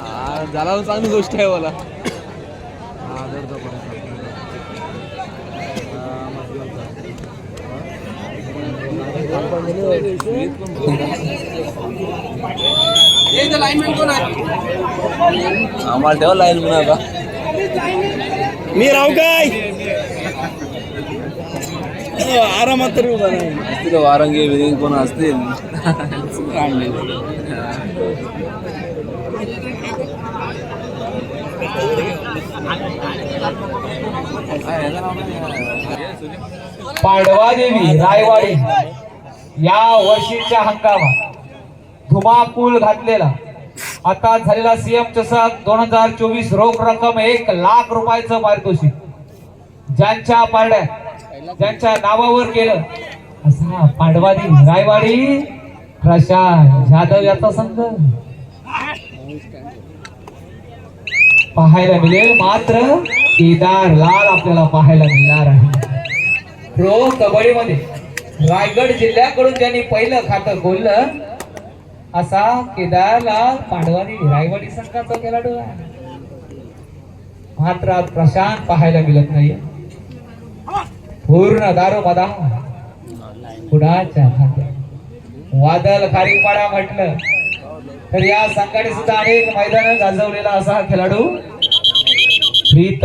हा, झाला चांगली गोष्ट आहे मला. हा. हा, आम्हाला ठेवा लाईन म्हणा आता. मी राहू काय? आरामात तरी उभा नाही असतील वारंगी बिरंगी कोण असतील. पांडवादेवी रायवाडी या वर्षीच्या हंगामात धुमाकूल घातलेला. आता झालेला सीएम चषक दोन हजार चोवीस रोख रक्कम एक लाख रुपयाचं पारितोषिक. ज्यांच्या पारड्यात ज्यांच्या नावावर केलं. असा पांडवादेवी रायवाडी प्रशांत जाधव याचा संघ. पाहायला मिळेल मात्र केदार लाल आपल्याला पाहायला मिळणार आहे. प्रो कबड्डीमध्ये रायगड जिल्ह्याकडून ज्यांनी पहिलं खातं खोललं. असा केदारलाल पांडवानी रायवाडी संघाचा खेळाडू आहे. मात्र आज प्रशांत पाहायला मिळत नाही पूर्ण दारू कुणाच्या खात्यात? वादल खारीपाडा म्हटलं. तर या संघाने सुद्धा अनेक मैदान गाजवलेला असा हा खेळाडू प्रीत.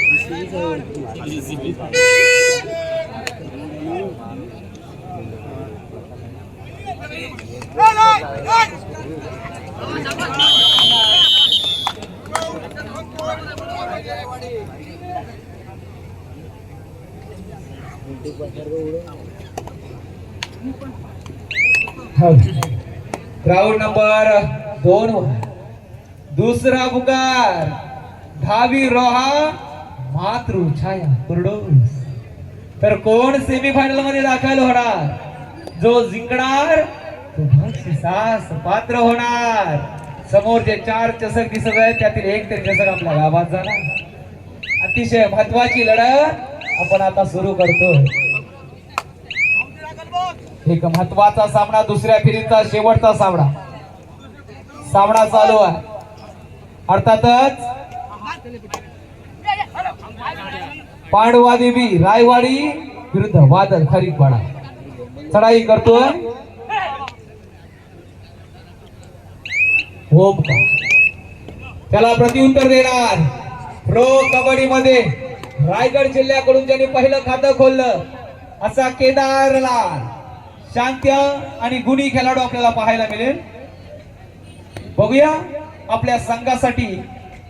ग्राउंड नंबर दोन. दुसरा पुकार दहावी रोहा मात्र छाया कुरडूस तर कोण सेमीफायनलमध्ये दाखल होणार? जो जिंकणार तो सास पात्र होणार. समोर जे चार चषक दिसत आहेत त्यातील एक तरी चषक आपल्या गावात जाणार. अतिशय महत्वाची लढत आपण आता सुरू करतो एक महत्त्वाचा सामना दुसऱ्या फेरीचा शेवटचा सामना. सामना चालू आहे. अर्थातच पांडवादेवी रायवाडी विरुद्ध वादळ खरीपाडा चढाई करतोय. होप का? त्याला प्रत्युत्तर देणार. प्रो कबड्डी मध्ये रायगड जिल्ह्याकडून ज्यांनी पहिलं खातं खोललं असा केदारलाल शांत आणि गुणी खेळाडू आपल्याला पाहायला मिळेल. बघूया आपल्या संघासाठी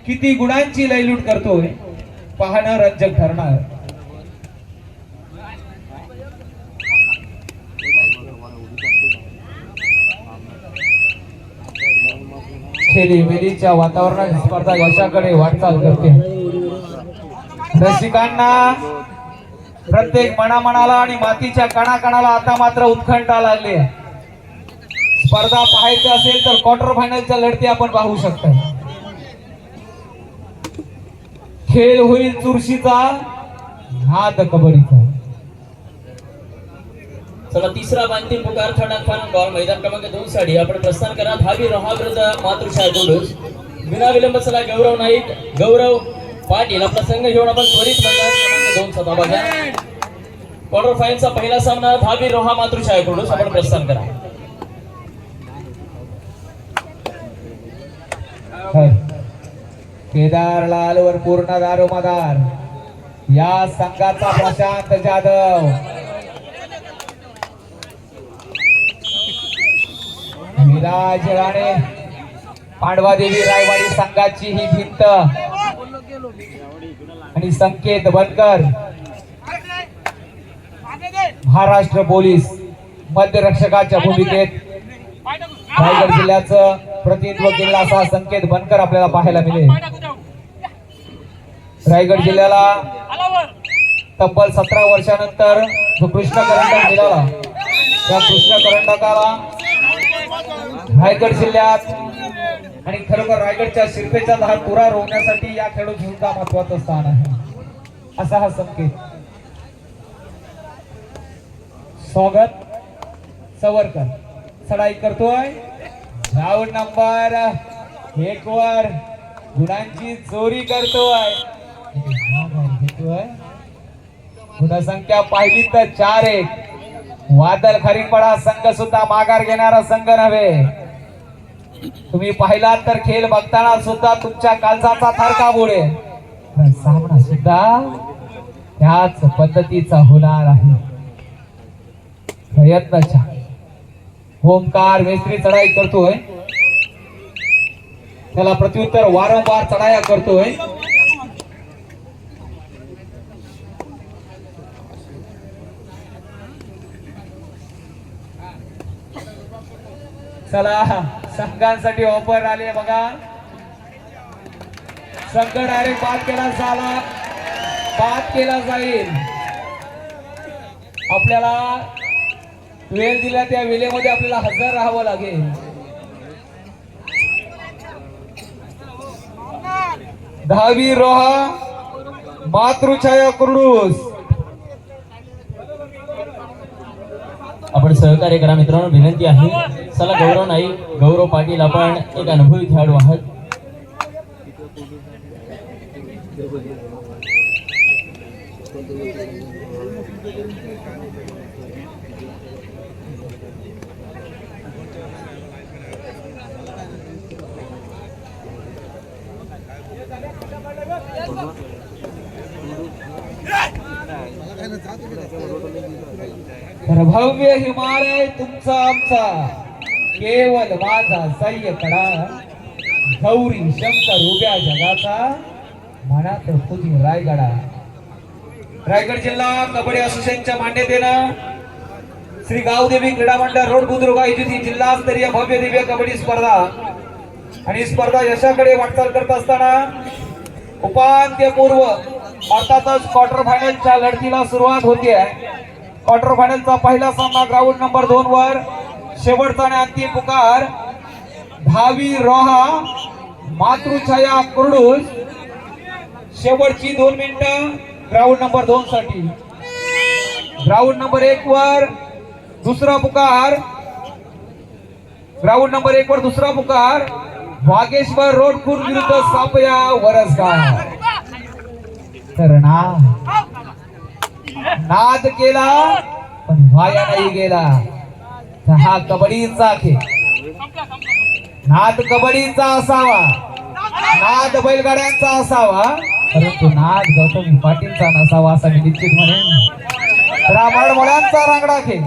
किती गुणांची लयलूट करतोय. पाहणं रंजक ठरणार खेळी मेलीच्या वातावरणाची स्पर्धा यशाकडे वाटचाल करते. रसिकांना प्रत्येक मनामनाला आणि मातीच्या कणाकणाला आता मात्र उत्खंठा लागली. स्पर्धा पाहायची असेल तर क्वार्टर फायनलच्या लढती आपण पाहू शकता खेळ होईल चुरशीचा. नाद कबड्डीचा. चला तिसरा अंतिम पुकार थर्ड फायनल बॉल मैदान क्रमांक दोन साठी आपण प्रस्थान करा. धावी रोहा विरुद्ध विना विलंब चला गौरव नाईक गौरव पाटील. आपला संघ घेऊन आपण त्वरित मैदान दोन सभा बघा क्वार्टर फायनलचा पहिला सामना धावी रोहा मातृशाळेकडून आपण प्रस्थान करा. केदार लाल वर पूर्ण दारोमदार या संघाचा प्रशांत जाधव. विराज राणे. पांडवादेवी रायवाडी संघाची ही भिंत. आणि संकेत बनकर. महाराष्ट्र पोलीस मध्यरक्षकाच्या भूमिकेत रायगड जिल्ह्याचं प्रतिनिधित्व केलेला असा संकेत बनकर आपल्याला पाहायला मिळेल. रायगड जिल्ह्याला तब्बल सतरा वर्षानंतर जो कृष्ण करंडक मिळाला त्या कृष्ण करंडकाला रायगड जिल्ह्यात आणि खरोखर रायगडच्या शिरपेचा लहान पुरा रोवण्यासाठी या खेळाडू घेऊनचा महत्वाचं स्थान आहे? असा हा संकेत. स्वागत सवरकर. चढाई करतोय. राऊंड नंबर एक वर गुणांची चोरी करतोय. आहे गुणसंख्या पाहिली तर चार एक. वादल खरीपडा संघ सुद्धा माघार घेणारा संघ नव्हे. तुम्ही पाहिलात तर खेळ बघताना सुद्धा तुमच्या कालचाचा थरका बुडे सामना सुद्धा त्याच पद्धतीचा होणार आहे. प्रयत्नाच्या. ओमकार मेस्त्री चढाई करतोय. त्याला प्रत्युत्तर वारंवार चढाया करतोय. चला संघांसाठी ऑफर आले बघा. संघ डायरेक्ट बाद केला झाला. बाद केला जाईल. आपल्याला वेळ दिला त्या वेळेमध्ये आपल्याला हजर राहावं लागेल. दहावी रोहा मातृछाया कुर्डूस. आपण सहकार्य करा मित्रांनो विनंती आहे. चला गौरव नाही गौरव पाटील आपण एक अनुभवी खेळाडू आहात. प्रभाव्य भव्य हिमालय तुमचा आमचा. केवल माझा सह्य कडा गौरी शंकर उभ्या जगाचा मनात तुझी रायगडा रायगड जिल्हा कबड्डी असोसिएशनच्या मान्यतेनं श्री गावदेवी क्रीडा मंडळ रोड बुद्रुक आयोजित जिल्हास्तरीय भव्य दिव्य कबड्डी स्पर्धा आणि स्पर्धा यशाकडे वाटचाल करत असताना उपांत्यपूर्व अर्थातच क्वार्टर फायनलच्या लढतीला सुरुवात होते क्वार्टर फायनलचा पहिला सामना ग्राउंड नंबर दोन वर शेवटचा आणि अंतिम पुकार. दहावी रोहा मातृछाया कुर्डूस. शेवटची दोन मिनिटं ग्राउंड नंबर दोन साठी. ग्राउंड नंबर एक वर दुसरा पुकार. ग्राउंड नंबर एक वर दुसरा पुकार. वागेश्वर रोड खुर्द विरुद्ध सापया वरसगाव. तर ना नाद केला पण वाया नाही गेला. तर हा कबड्डीचा खेळ. नाद कबड्डीचा असावा. नाद बैलगाड्यांचा असावा. परंतु नाद गौतमी पाटीलचा नसावा असा मी निश्चित म्हणेन. रामाड मुलांचा रांगडा खेळ.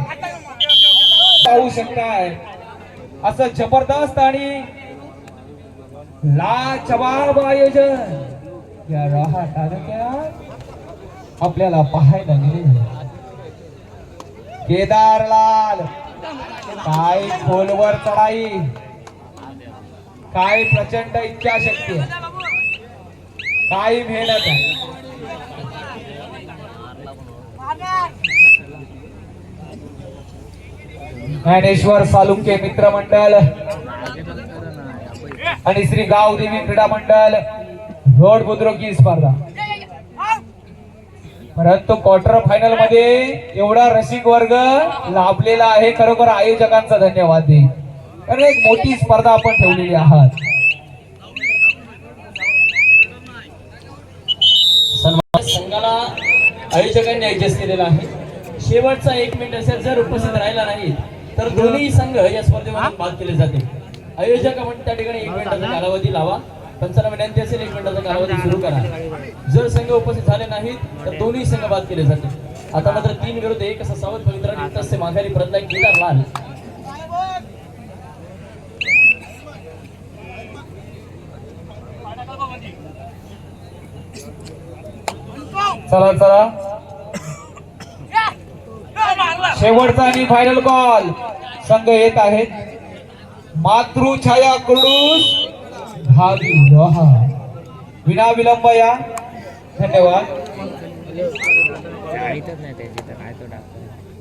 पाहू शकताय. असं जबरदस्त आणि लाजवाब आयोजन या रहा तालुक्यात आपल्याला पाहायला मिळेल. केदारलाल. काय खोलवर चढाई? काय प्रचंड इच्छाशक्ती? आहे. काय मेहनत ज्ञानेश्वर सालुंके मित्रमंडळ आणि श्री गावदेवी क्रीडा मंडळ रोड बुद्रुकी स्पर्धा. परंतु क्वार्टर फायनलमध्ये एवढा रसिक वर्ग लाभलेला आहे. खरोखर आयोजकांचा धन्यवाद. देईल कारण एक मोठी स्पर्धा आपण ठेवलेली आहात. संघाला आयोजकांनी ऍडजस्ट केलेला आहे. शेवटचा एक मिनिट असेल जर उपस्थित राहिला नाही तर दोन्ही संघ या स्पर्धेमध्ये बाद केले जाते आयोजक म्हणजे त्या ठिकाणी एक मिनिटाचा कालावधी लावा. पंचांना विनंती असेल एक मिनिटाचा कालावधी सुरू करा. जर संघ उपस्थित झाले नाहीत तर दोन्ही संघ बाद केले जाते आता मात्र तीन विरुद्ध एक असा सावध पवित्र तस्य माघारी परतला. एक लाल. चला चला. शेवटचा आणि फायनल कॉल संघ येत आहेत मातृछाया कडून भावी लोहा विना विलंब या। धन्यवाद।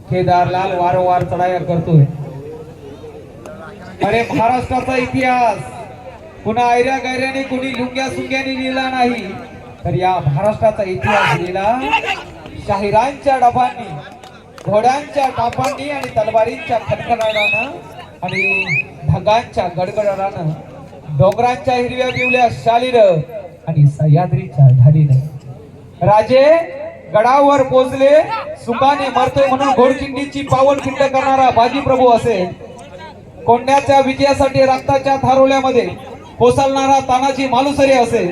केदारलाल वारंवार चढाया करतोय। अरे महाराष्ट्राचा इतिहास। पुन्हा ऐऱ्या गैऱ्याने कुणी लुंग्या सुंग्याने लिहिला नाही तर या महाराष्ट्राचा इतिहास लिहिला शाहिरांच्या डबांनी घोड्यांच्या टापांनी आणि तलवारींच्या खडखडानं आणि ढगांच्या गडगडानं. डोंगरांच्या हिरव्या पिवल्या शालीर आणि सह्याद्रीच्या ढालीनं. राजे गडावर पोचले सुखाने मरतोय म्हणून घोडचिंडीची पावन खिंड करणारा बाजी प्रभू असेल कोंड्याच्या विजयासाठी रक्ताच्या थारोल्यामध्ये कोसळणारा तानाजी मालुसरे असेल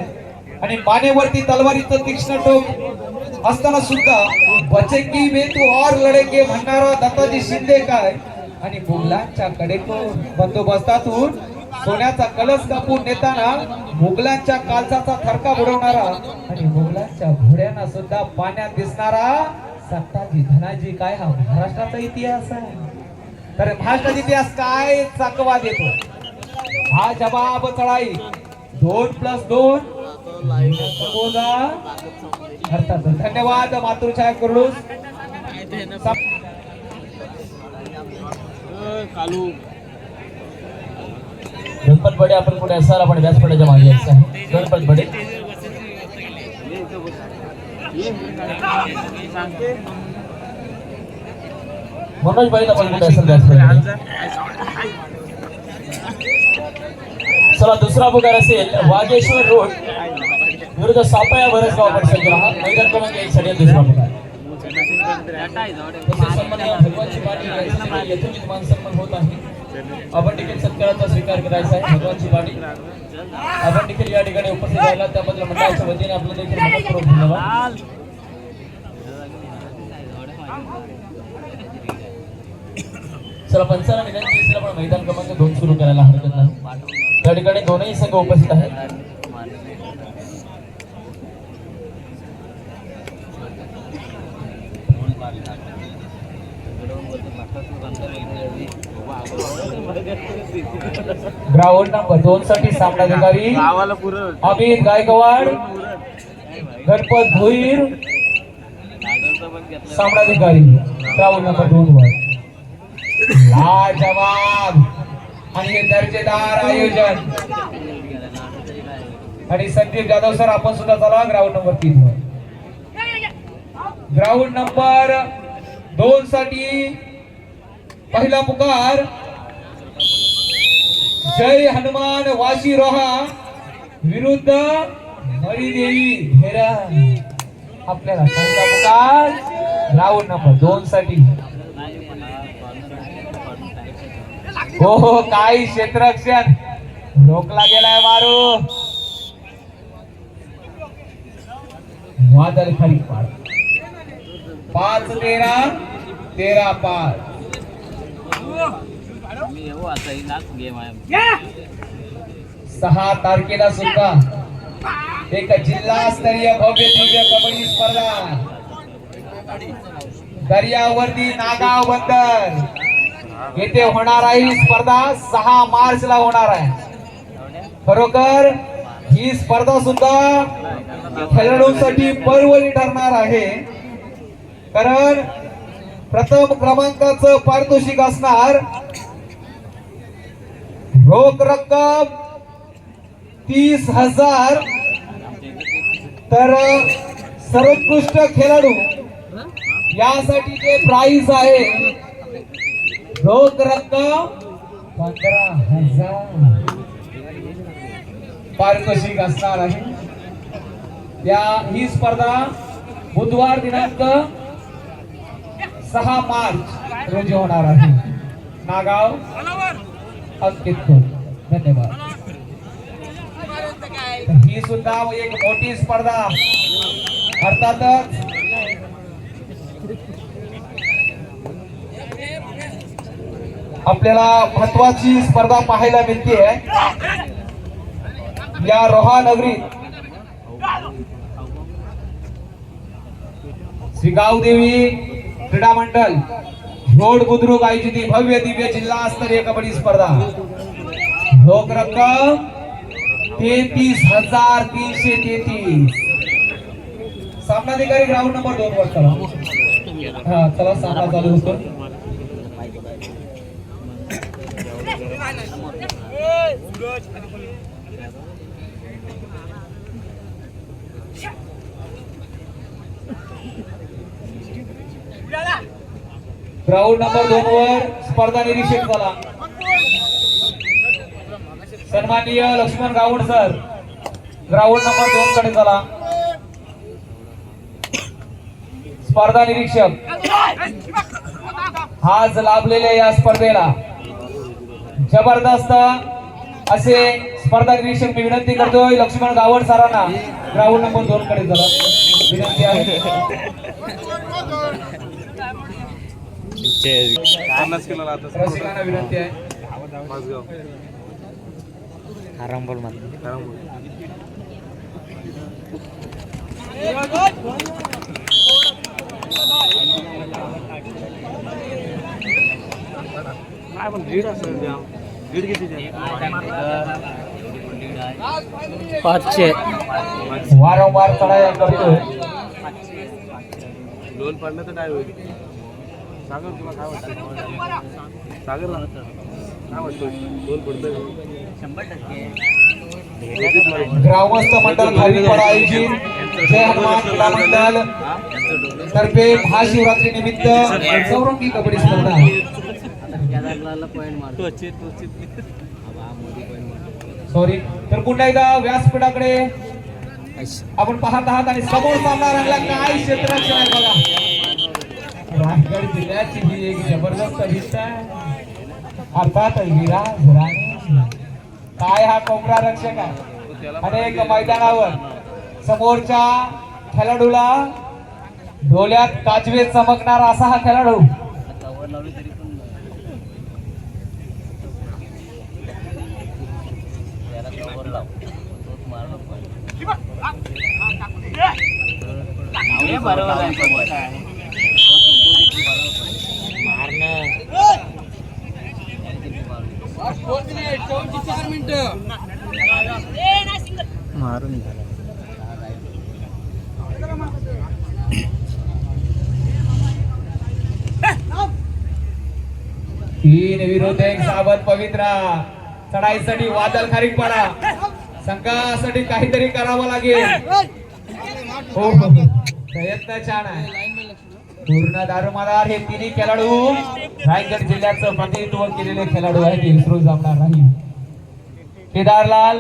आणि मानेवरती तलवारीचं तीक्ष्ण टोक असताना सुद्धा बचेंगी में तू और लढेंगे म्हणणारा दत्ताजी शिंदे काय? आणि मुघलांच्या कडेको बंदोबस्तातून सोन्याचा कलश कापून नेताना मुघलांच्या कालचाचा थरका बुडवणारा आणि मुघलांच्या घोड्यांना सुद्धा पाण्यात दिसणारा सत्ताजी धनाजी काय हा महाराष्ट्राचा इतिहास आहे. तर महाराष्ट्राचा इतिहास काय चाकवा देतो? हा जबाब चढाई. दोन प्लस दोन. अर्थात धन्यवाद मातृछाया कुर्डूस. कालू. गणपत बडे, आपण पुढे असाल आपण व्यासपीठाच्या मागे आहे गणपत बडे. मनोज बाई आपण पुढे असाल व्यासपीठाच्या चला, दुसरा पुकार असेल, वागेश्वर रोड. विरुद्ध सापया भरसगाव परिसर ग्राहक मैदान क्रमांक एक साठी दुसरा पुकार. भगवानची यांच्यासाठी यथोचित मानसन्मान होत आहे. आपण देखील सत्काराचा स्वीकार करायचा आहे. भगवानची वाणी आपण देखील या ठिकाणी उपस्थित राहिला. त्याबद्दल मंडळाच्या वतीने आपलं देखील मनपूर्वक धन्यवाद. चला पंचाला विनंती असेल आपण मैदान क्रमांक दोन सुरू करायला हरकत नाही. त्या ठिकाणी दोनही संघ उपस्थित आहेत. ग्राउंड नंबर दोन साठी गावाला पुरं. अमित गायकवाड गणपत भोईर सामनाधिकारी ग्राउंड नंबर दोन वर. लाजवाब आणि दर्जेदार आयोजन. आणि संदीप जाधव सर आपण सुद्धा चला ग्राउंड नंबर तीन वर. ग्राउंड नंबर दोन साठी पहिला पुकार जय हनुमान वाशी रोहा विरुद्ध हरिदेवी हेरा. आपल्याला पहिला राऊंड नंबर दोन साठी. हो हो काही क्षेत्ररक्षण. रोखला गेलाय मारू. वादल खाली पाड. पाच तेरा तेरा पाच. सहा तारखेला सुद्धा एक जिल्हास्तरीय भव्य दिव्य कबड्डी स्पर्धा. दर्यावरती नागाव बंदर येथे होणार आहे ही स्पर्धा. सहा मार्च ला होणार आहे. खरोखर ही स्पर्धा सुद्धा खेळाडूंसाठी पर्वणी ठरणार आहे. कारण प्रथम क्रमांकाचं पारितोषिक असणार रोख रक्कम तीस हजार. तर सर्वोत्कृष्ट खेळाडू यासाठी जे प्राइस आहे रोख रक्कम पंधरा हजार. पारितोषिक असणार आहे. या ही स्पर्धा बुधवार दिनांक सहा मार्च रोजी होणार आहे. नागाव अंकित को धन्यवाद. ही सुद्धा एक मोठी स्पर्धा. अर्थातच आपल्याला महत्वाची स्पर्धा पाहायला मिळते या रोहा नगरीत श्री गावदेवी क्रीडा मंडळ रोड बुद्रुक आयोजित भव्य दिव्य जिल्हा स्तरीय कबड्डी स्पर्धा. रोख रक्कम तेहतीस हजार तीनशे तेहतीस. सामनाधिकारी ग्राउंड नंबर दोन वर चला. हा चला सामना चालू होतो. ग्राउंड नंबर दोन वर स्पर्धा निरीक्षक झाला. सन्माननीय Laxman Gawad sir ground number दोन कडे चला. स्पर्धा निरीक्षक आज लाभलेल्या या स्पर्धेला. जबरदस्त असे स्पर्धा निरीक्षक मी विनंती करतोय लक्ष्मण गावड सरांना. ग्राउंड नंबर दोन कडे चला. विनंती आहे. पन्नास रसिकांना विनंती आहे. माझगाव आरामबोलमध्ये काय पण दीड असेल जाम दीड किती पाचशे. वारंवार चढाया करतोय. लोन पडलं तर काय होईल? सागर तुला काय वाटतं? सागरला काय वाटतं? लोन पडतं ग्रामस्थ मंडळ खाली पडा आयोजित जय हनुमान क्रीडा मंडळ तर्फे महाशिवरात्री निमित्त चौरंगी कबड्डी स्पर्धा. सॉरी तर पुन्हा एकदा व्यासपीठाकडे आपण पाहत आहात आणि समोर सामना रंगला. काय क्षेत्ररक्षण आहे बघा. रायगड जिल्ह्याची ही एक जबरदस्त रिश्ता आहे. अर्थात विराज राणे. काय हा कोपरा रक्षक आहे? अनेक मैदानावर समोरच्या खेळाडूला डोळ्यात काजवे चमकणार असा हा खेळाडू. बरोबर मारून तीन विरुद्ध एक सावध पवित्रा. चढाईसाठी वादल खारीक पडा संघासाठी काहीतरी करावं लागेल. हो. हो, हो. प्रयत्न छान आहे. पूर्ण दारुमादार हे तिन्ही खेळाडू. रायगड जिल्ह्याचं प्रतिनिधित्व केलेले खेळाडू आहेत हे विसरून जमणार नाही. केदारलाल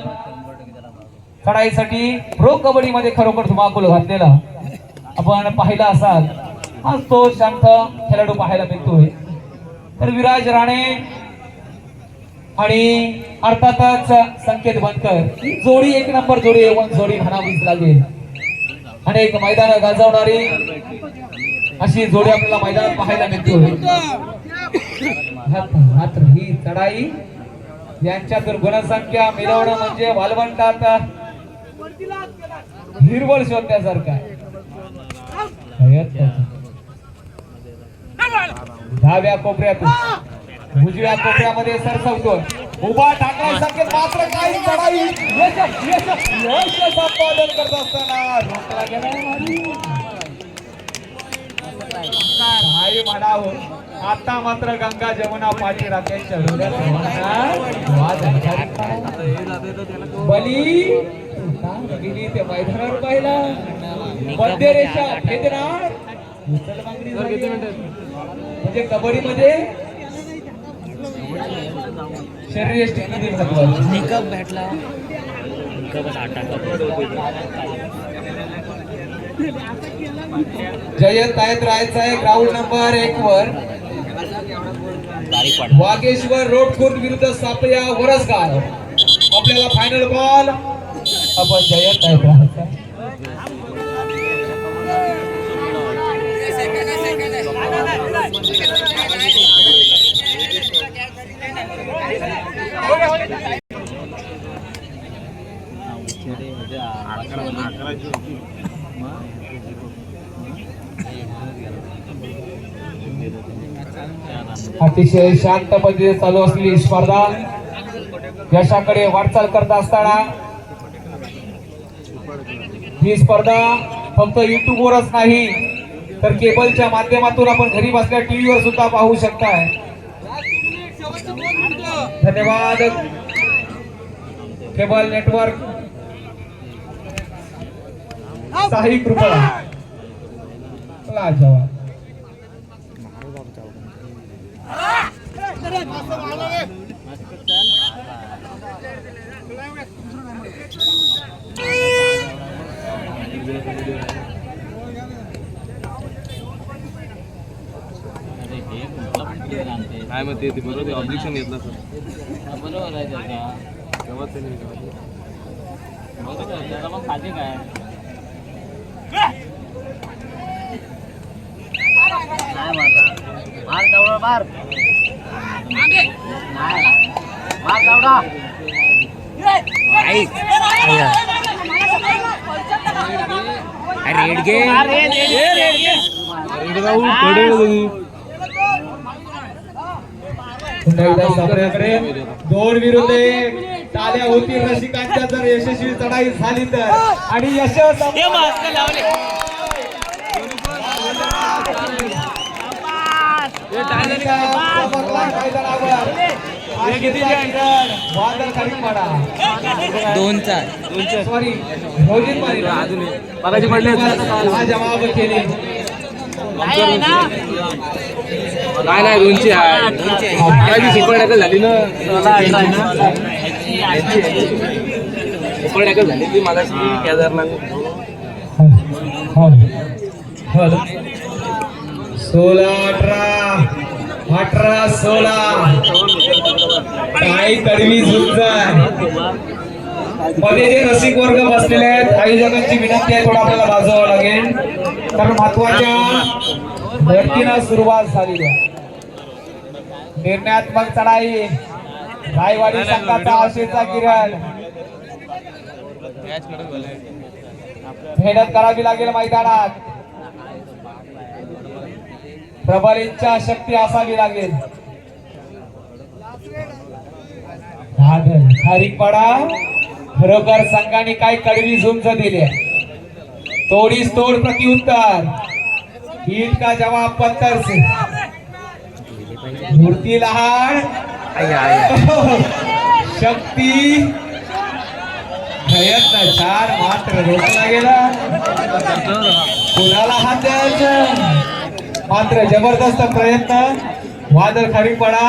चढाईसाठी प्रो कबड्डी मध्ये खरोखर धुमाकूल घातलेला. आपण पाहिला असाल आज तो शांत खेळाडू पाहायला मिळतोय. तर विराज राणे आणि अर्थातच संकेत बनकर. जोडी एक नंबर जोडी जोडी म्हणावीच लागेल. अनेक मैदान गाजवणारी अशी जोडी आपल्याला मैदानात पाहायला मिळते. मात्र- ही चढाई. यांच्या तर गुणसंख्या मिळवणं म्हणजे वालवंटात हिरवळ शोधण्यासारखं दहाव्या डाव्या कोपऱ्यातून उजव्या कोपऱ्यामध्ये सरसवतो उभा ठाकरे मात्र काही चढाई. यश यश यश संपादन करत असताना म्हणावं आता मात्र गंगा जमुना अंगारी बली गेली ते मैदानावर पाहिला. म्हणजे कबड्डी मध्ये शरीर यष्टी किती महत्वाची. निकप भेटला. निकपच आठ जयंत आहेत राहायचं आहे ग्राउंड नंबर एक वर. वागेश्वर रोड खुर्द विरुद्ध सापया वरसगाव. आपल्याला फायनल बॉल आपण जयंत आहेत राहायचं आहे. अतिशय शांत पद्धतीने चालू असलेली स्पर्धा. यशाकडे वाटचाल करत असताना ही स्पर्धा फक्त युट्यूब वरच नाही तर केबलच्या माध्यमातून आपण घरी बसल्या टीव्हीवर सुद्धा पाहू शकताय. धन्यवाद. Cable network. साई कृपा लाजवाब काय मग ते बरोबर ते ऑब्जेक्शन घेतलं सर. बरोबर आहे त्याचा. तेव्हा बरोबर त्याला मग खाते काय? मार तेवढा मार. दोन विरुद्ध एक. टाळ्या होतील रसिकांच्या जर यशस्वी चढाई झाली तर. आणि यशस्वी दोनचा. सॉरी रोजित मारी अजून पडले हा जवाब केले नाही नाही दोनशे आहे. काय बी सुपर झाली ना? सुपर झाली ती मला. केदारनाथ सोळा अठरा अठरा सोळा. काही तडवी झुंजमध्ये जे रसिक वर्ग बसलेले आहेत आयोजकांची विनंती आहे थोडा आपल्याला वाजवावं लागेल. कारण महत्त्वाच्या लढतीला सुरुवात झालेली आहे. निर्णयात्मक चढाई रायवाडी संघाचा आशेचा किरण. मेहनत करावी लागेल मैदानात. प्रबल इच्छा शक्ती असावी लागेल. खारीकपाडा खरोखर संघाने काय कडवी झुंज दिली. तोडीस तोड प्रतिउत्तर हीट का जवाब पत्थर से? मूर्ती लहान. शक्ती. प्रयत्न छान मात्र रोखला गेला. कुणाला हात द्यायचा? मात्र जबरदस्त प्रयत्न वादळ खाली पडा.